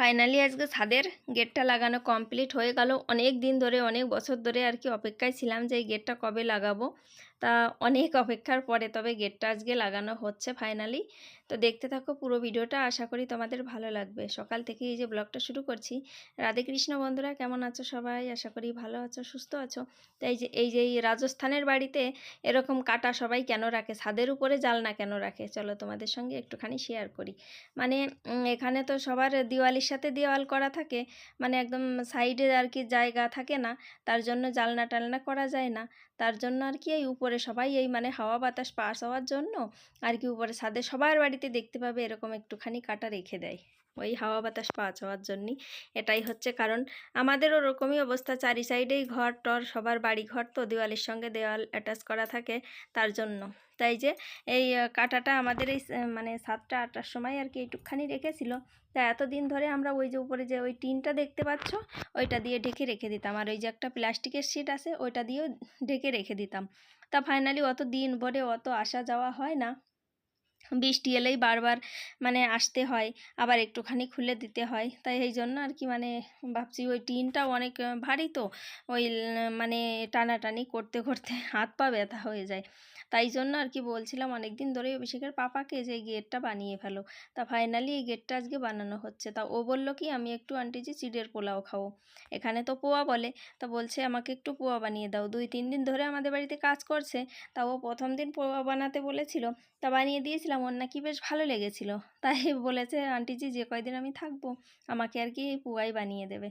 Finally আজকে ছাদের গেটটা লাগানো কমপ্লিট হয়ে গেল। অনেক দিন ধরে, অনেক বছর ধরে আর কি অপেক্ষায় ছিলাম যে এই গেটটা কবে লাগাবো। তা অনেক অপেক্ষার পরে তবে গেটটা আজকে লাগানো হচ্ছে ফাইনালি তো দেখতে থাকো পুরো ভিডিওটা, আশা করি তোমাদের ভালো লাগবে। সকাল থেকে এই যে ব্লগটা শুরু করছি, রাধে কৃষ্ণ বন্ধুরা কেমন আছো সবাই? আশা করি ভালো আছো, সুস্থ আছো। তাই যে, এই যে রাজস্থানের বাড়িতে এরকম কাটা সবাই কেন রাখে? ছাদের উপরে জালনা কেন রাখে? চলো তোমাদের সঙ্গে একটুখানি শেয়ার করি। মানে এখানে তো সবার দিওয়ালির সাথে দেওয়াল করা থাকে মানে একদম সাইডে আর কি জায়গা থাকে না, তার জন্য জালনা টালনা করা যায় না। তার জন্য আর কি এই উপরে সবাই এই মানে হাওয়া বাতাস পাস হওয়ার জন্য আর কি উপরে ছাদে সবার বাড়িতে দেখতে পাবে এরকম একটুখানি কাটা রেখে দেয়। ওই হাওয়া বাতাস পাস হওয়ার জন্যই। এটাই হচ্ছে কারণ আমাদেরও ওরকমই অবস্থা। চারি সাইডেই ঘর, টর, সবার বাড়ি ঘর তো দেওয়ালের সঙ্গে দেওয়াল অ্যাটাচ করা থাকে তার জন্য। তাই যে এই কাটাটা আমাদের এই মানে সাতটা আটটার সময় আর কি একটুখানি রেখেছিল। তা এতদিন ধরে আমরা ওই যে উপরে যে ওই টিনটা দেখতে পাচ্ছ, ওইটা দিয়ে ঢেকে রেখে দিতাম। আর ওই যে একটা প্লাস্টিকের শিট আছে, ওইটা দিয়েও ঢেকে রেখে দিতাম। তা ফাইনালি অত দিন ভরে অত আসা যাওয়া হয় না। বৃষ্টি এলেই বারবার মানে আসতে হয়, আবার একটুখানি খুলে দিতে হয়। তাই এই জন্য আর কি মানে ভাবছি ওই টিনটাও অনেক ভারী তো, ওই মানে টানাটানি করতে করতে হাত পা ব্যথা হয়ে যায়। তাই জন্য আর কি বলছিলাম অনেক দিন ধরেই অভিষেকের পাপাকে যে গেটটা বানিয়ে ফেলো। তা ফাইনালি এই গেটটা আজকে বানানো হচ্ছে। তা ও বলল কি, আমি একটু আন্টিজি চিড়ের পোলাও খাব। এখানে তো পোয়া বলে। তা বলছে, আমাকে একটু পোয়া বানিয়ে দাও। দুই, তিন দিন ধরে আমাদের বাড়িতে কাজ করছে। তা ও প্রথম দিন পোয়া বানাতে বলেছিল। তা বানিয়ে দিয়েছিলাম। ওর নাকি বেশ ভালো লেগেছিল। তাই বলেছে আন্টিজি যে কয়দিন আমি থাকব, আমাকে আর কি পুয়াই বানিয়ে দেবে।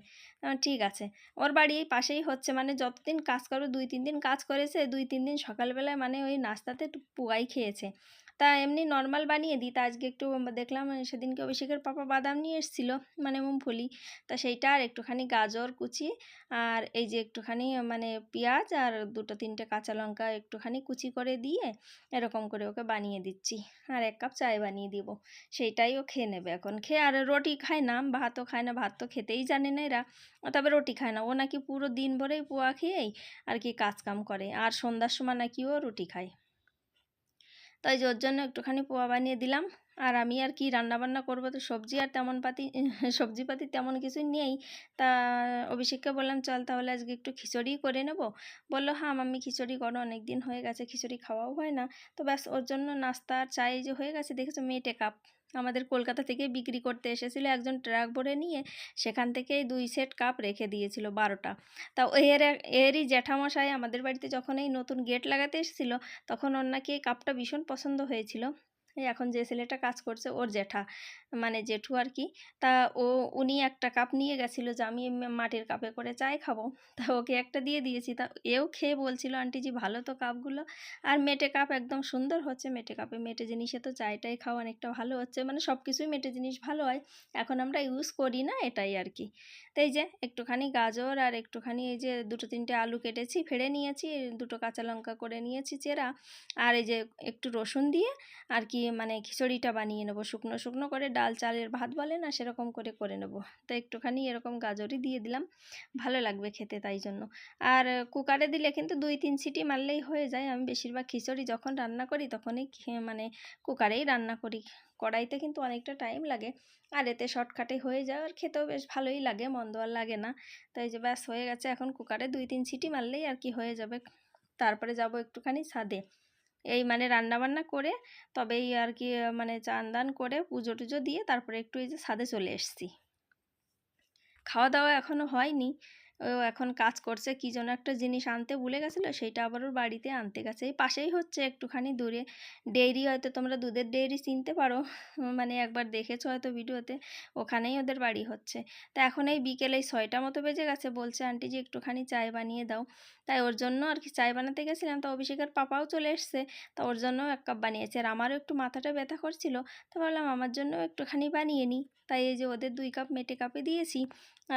ঠিক আছে। ওর বাড়ি এই পাশেই হচ্ছে মানে যতদিন কাজ করো, দুই, তিন দিন কাজ করেছে, দুই, তিন দিন সকালবেলায় মানে ওই নাস্তাতে পুয়াই খেয়েছে। তা এমনি নর্মাল বানিয়ে দিই। তা আজকে একটু দেখলাম সেদিনকে অভিষেকের পাপা বাদাম নিয়ে এসেছিল মানে মুমফলি তা সেইটা আর একটুখানি গাজর, কুচি আর এই যে একটুখানি মানে পেঁয়াজ আর দুটো তিনটে কাঁচা লঙ্কা একটুখানি কুচি করে দিয়ে এরকম করে ওকে বানিয়ে দিচ্ছি। আর এক কাপ চায় বানিয়ে দিব। সেইটাই ও খেয়ে নেবে এখন। খেয়ে আর রুটি খায় না, ভাতও খায় না, ভাত তো খেতেই জানে না এরা। তবে রুটি খায় না। ও নাকি পুরো দিন ভরেই পোয়া খেয়েই আর কি কাজ কাম করে। আর সন্ধ্যার সময় নাকি ও রুটি খায়। তাই ওর জন্য একটুখানি পোয়া বানিয়ে দিলাম। আর আমি আর কি রান্না বান্না করব? তো সবজি আর তেমন পাতি সবজি সবজিপাতি তেমন কিছু নেই। তা অভিষেককে বললাম, চল তাহলে আজকে একটু খিচুড়ি করে নেব। বলল হ্যাঁ আমি খিচুড়ি করো অনেক দিন হয়ে গেছে, খিচুড়ি খাওয়াও হয় না। তো ব্যাস, ওর জন্য নাস্তা আর চাই যে হয়ে গেছে, দেখেছ মেটে কাপ আমাদের কলকাতা থেকে বিক্রি করতে এসেছিল একজন ট্রাক ভরে নিয়ে, সেখান থেকেই দুই সেট কাপ রেখে দিয়েছিল বারোটা। তা এর এরই জ্যাঠামশাই আমাদের বাড়িতে যখন এই নতুন গেট লাগাতে এসেছিল, তখন ওর নাকি এই কাপটা ভীষণ পছন্দ হয়েছিল। এখন যে ছেলেটা কাজ করছে ওর জেঠা মানে জেঠু আর কি তা ও, উনি একটা কাপ নিয়ে গেছিল যে আমি মাটির কাপে করে চাই খাব। তা ওকে একটা দিয়ে দিয়েছি। তা এও খেয়ে বলছিল আন্টিজি ভালো তো কাপগুলো আর মেটে কাপ একদম সুন্দর হচ্ছে, মেটে কাপে মেটে জিনিসে তো চাইটাই খাওয়া অনেকটা ভালো হচ্ছে। মানে সব কিছুই মেটে জিনিস ভালো হয়। এখন আমরা ইউজ করি না এটাই আর কি তাই যে একটুখানি গাজর আর একটুখানি এই যে দুটো তিনটে আলু কেটেছি, ফেড়ে নিয়েছি, দুটো কাঁচা লঙ্কা করে নিয়েছি চেরা। আর এই যে একটু রসুন দিয়ে আর কি মানে খিচুড়িটা বানিয়ে নেব। শুকনো শুকনো করে ডাল, চালের ভাত বলে না সেরকম করে করে নেব। তো একটুখানি এরকম গাজরই দিয়ে দিলাম। ভালো লাগবে খেতে তাই জন্য। আর কুকারে দিলে কিন্তু দুই, তিন সিটি মারলেই হয়ে যায়। আমি বেশিরভাগ খিচুড়ি যখন রান্না করি তখনই মানে কুকারেই রান্না করি। কড়াইতে কিন্তু অনেকটা টাইম লাগে। আর এতে শর্টকাটে হয়ে যায় আর খেতেও বেশ ভালোই লাগে, মন্দ আর লাগে না। তাই যে ব্যাস হয়ে গেছে। এখন কুকারে দুই, তিন সিটি মারলেই আর কি হয়ে যাবে। তারপরে যাব একটুখানি ছাদে। এই মানে রান্না বান্না করে তবেই আর কি মানে চান দান করে পুজো টুজো দিয়ে তারপরে একটু এই যে ছাদে চলে এসেছি। খাওয়া দাওয়া এখনও হয়নি। ও এখন কাজ করছে, কী যেন একটা জিনিস আনতে ভুলে গেছিল সেইটা আবার ওর বাড়িতে আনতে গেছে। এই পাশেই হচ্ছে একটুখানি দূরে ডেইরি হয়তো তোমরা দুধের ডেইরি চিনতে পারো মানে একবার দেখেছ হয়তো ভিডিওতে, ওখানেই ওদের বাড়ি হচ্ছে। তা এখন এই বিকেলে ছয়টা মতো বেজে গেছে, বলছে আন্টি যে একটুখানি চায় বানিয়ে দাও। তাই ওর জন্য আর কি চায় বানাতে গেছিলাম, তা অভিষেকের পাপাও চলে এসছে, তা ওর জন্য এক কাপ বানিয়েছে। আর আমারও একটু মাথাটা ব্যথা করছিল, তো ভাবলাম আমার জন্য একটুখানি বানিয়ে নিই তাই এই যে ওদের দুই কাপ মেটে কাপে দিয়েছি,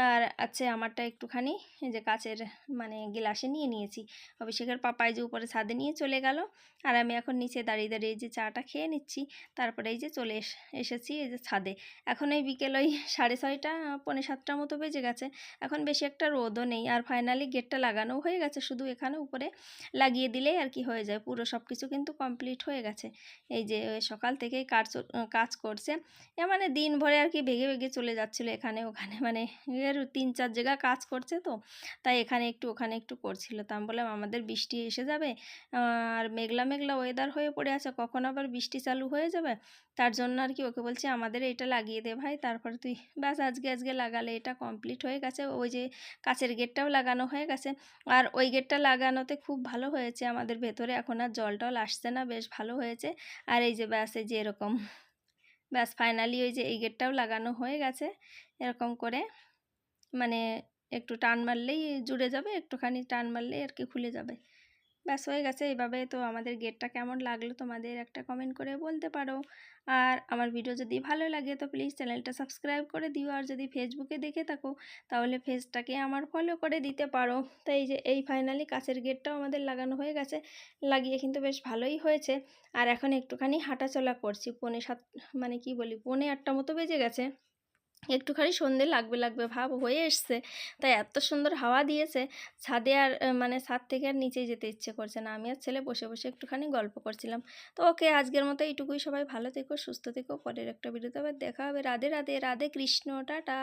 আর আচ্ছা আমারটা একটুখানি আমি যে কাচের মানে গ্লাসে নিয়ে নিয়েছি। অভিষেকের পাপাই যে উপরে ছাদে নিয়ে চলে গেল। আর আমি এখন নিচে দাঁড়িয়ে দাঁড়িয়ে যে চাটা খেয়ে নিচ্ছি। তারপরে এই যে চলে এস- এসেছি এই যে ছাদে। এখন এই বিকেল ওই সাড়ে ছয়টা, পৌনে সাতটার মতো বেজে গেছে। এখন বেশি একটা রোদও নেই। আর ফাইনালি গেটটা লাগানো হয়ে গেছে শুধু এখানে উপরে। লাগিয়ে দিলেই আর কি হয়ে যায়। পুরো সব কিছু কিন্তু কমপ্লিট হয়ে গেছে। এই যে সকাল থেকেই কাজ কাজ করছে। মানে দিন ভরে আর কি ভেগে ভেগে চলে যাচ্ছিল এখানে ওখানে। মানে তিন চার জায়গা কাজ করছে। তো? তাই এখানে একটু ওখানে একটু করছিল তা আমি বললাম, আমাদের বৃষ্টি এসে যাবে আর মেঘলা মেঘলা ওয়েদার হয়ে পড়ে আছে, কখন আবার বৃষ্টি চালু হয়ে যাবে? তার জন্য আর কি ওকে বলছি, আমাদের এটা লাগিয়ে দে ভাই, তারপরে তুই ব্যাস আজকে আজকে লাগালে এটা কমপ্লিট হয়ে গেছে। ওই যে কাচের গেটটাও লাগানো হয়ে গেছে। আর ওই গেটটা লাগানোতে খুব ভালো হয়েছে আমাদের ভেতরে, এখন আর জল টল আসছে না, বেশ ভালো হয়েছে। আর এই যে ব্যাস, এই যে এরকম, ব্যাস ফাইনালি ওই যে এই গেটটাও লাগানো হয়ে গেছে, এরকম করে। মানে একটু টান মারলেই জুড়ে যাবে, একটুখানি টান মারলেই আর কি খুলে যাবে। ব্যাস, হয়ে গেছে। এইভাবে তো আমাদের গেটটা কেমন লাগল তোমাদের একটা কমেন্ট করে বলতে পারো। আর আমার ভিডিও যদি ভালো লাগে তো প্লিজ চ্যানেলটা সাবস্ক্রাইব করে দিও। আর যদি ফেসবুকে দেখে থাকো, তাহলে ফেসটাকে আমার ফলো করে দিতে পারো। তো এই যে, এই ফাইনালি কাছের গেটটাও আমাদের লাগানো হয়ে গেছে। লাগিয়ে কিন্তু বেশ ভালোই হয়েছে। আর এখন একটুখানি হাঁটাচলা করছি। পৌনে সাত মানে কি বলি, পৌনে আটটা মতো বেজে গেছে। একটুখানি সন্ধে লাগবে লাগবে ভাব হয়ে এসছে। তাই এত সুন্দর হাওয়া দিয়েছে, ছাদে আর মানে ছাদ থেকে আর নিচে যেতে ইচ্ছে করছে না। আমি আর ছেলে বসে বসে একটুখানি গল্প করছিলাম। তো ওকে আজকের মতো এইটুকুই। সবাই ভালো থেকো, সুস্থ থেকো। পরের একটা ভিডিওতে আবার দেখা হবে। রাধে রাধে রাধে কৃষ্ণ, টাটা।